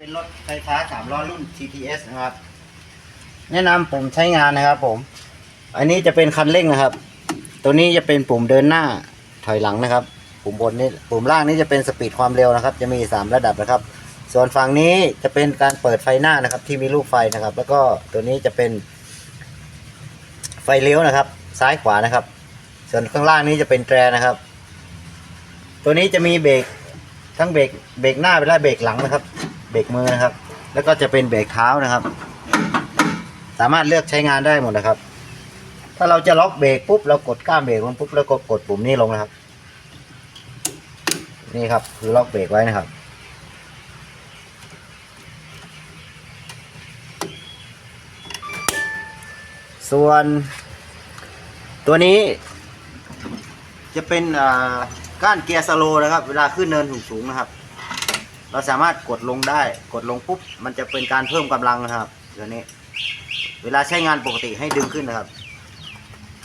เป็นรถไฟฟ้าสามล้อรุ่น TTS นะครับ แนะนำปุ่มใช้งานนะครับผม อันนี้จะเป็นคันเร่งนะครับ ตัวนี้จะเป็นปุ่มเดินหน้าถอยหลังนะครับ ปุ่มบนนี้ปุ่มล่างนี้จะเป็นสปีดความเร็วนะครับ จะมีสามระดับนะครับ ส่วนฝั่งนี้จะเป็นการเปิดไฟหน้านะครับ ที่มีรูปไฟนะครับ แล้วก็ตัวนี้จะเป็น ไฟเลี้ยวนะครับ ซ้ายขวานะครับ ส่วนข้างล่างนี้จะเป็นแตรนะครับ ตัวนี้จะมีเบรกทั้งเบรกเบรกหน้าและเบรกหลังนะครับ รกมือนะครับ แล้วก็จะเป็นเบรกเท้านะครับ สามารถเลือกใช้งานได้หมดนะครับ ถ้าเราจะล็อกเบรกปุ๊บเรากดก้ามเบรกลงปุ๊บแล้วก็กดปุ่มนี้ลงนะครับ นี่ครับคือล็อกเบรกไว้นะครับส่วน ตัวนี้ จะเป็นอ่าก้านเกียร์สโลนะครับ เวลาขึ้นเนินสูงๆนะครับ เราสามารถกดลงได้ กดลงปุ๊บ มันจะเป็นการเพิ่มกำลังนะครับตัวนี้ เวลาใช้งานปกติให้ดึงขึ้นนะครับ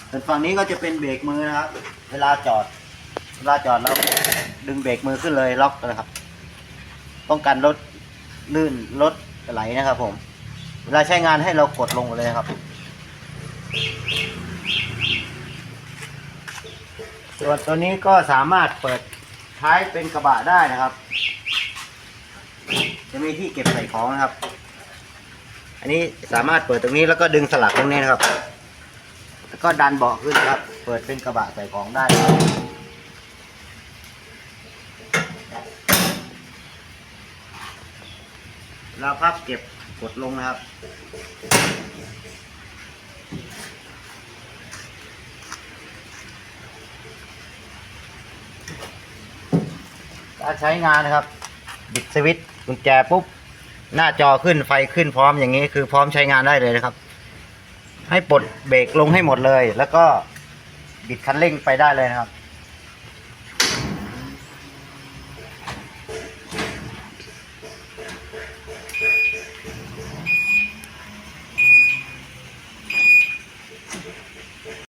ส่วนฝั่งนี้ก็จะเป็นเบรกมือนะครับ เวลาจอด เวลาจอดเราดึงเบรกมือขึ้นเลยล็อกนะครับ ป้องกันรถลื่นรถไหลนะครับ ผม เวลาใช้งานให้เรากดลงเลยนะครับ ส่วนตัวนี้ก็สามารถเปิดท้ายเป็นกระบะได้นะครับ จะมีที่เก็บใส่ของนะครับ อันนี้สามารถเปิดตรงนี้แล้วก็ดึงสลักตรงนี้นะครับ แล้วก็ดันเบาะขึ้นครับ เปิดเป็นกระบะใส่ของได้เราพับเก็บกดลงนะครับการใช้งานนะครับ บิดสวิตช์ กุญแจปุ๊บ หน้าจอขึ้นไฟขึ้นพร้อมอย่างนี้ คือพร้อมใช้งานได้เลยนะครับ ให้ปลดเบรกลงให้หมดเลย แล้วก็บิดคันเร่งไปได้เลยนะครับ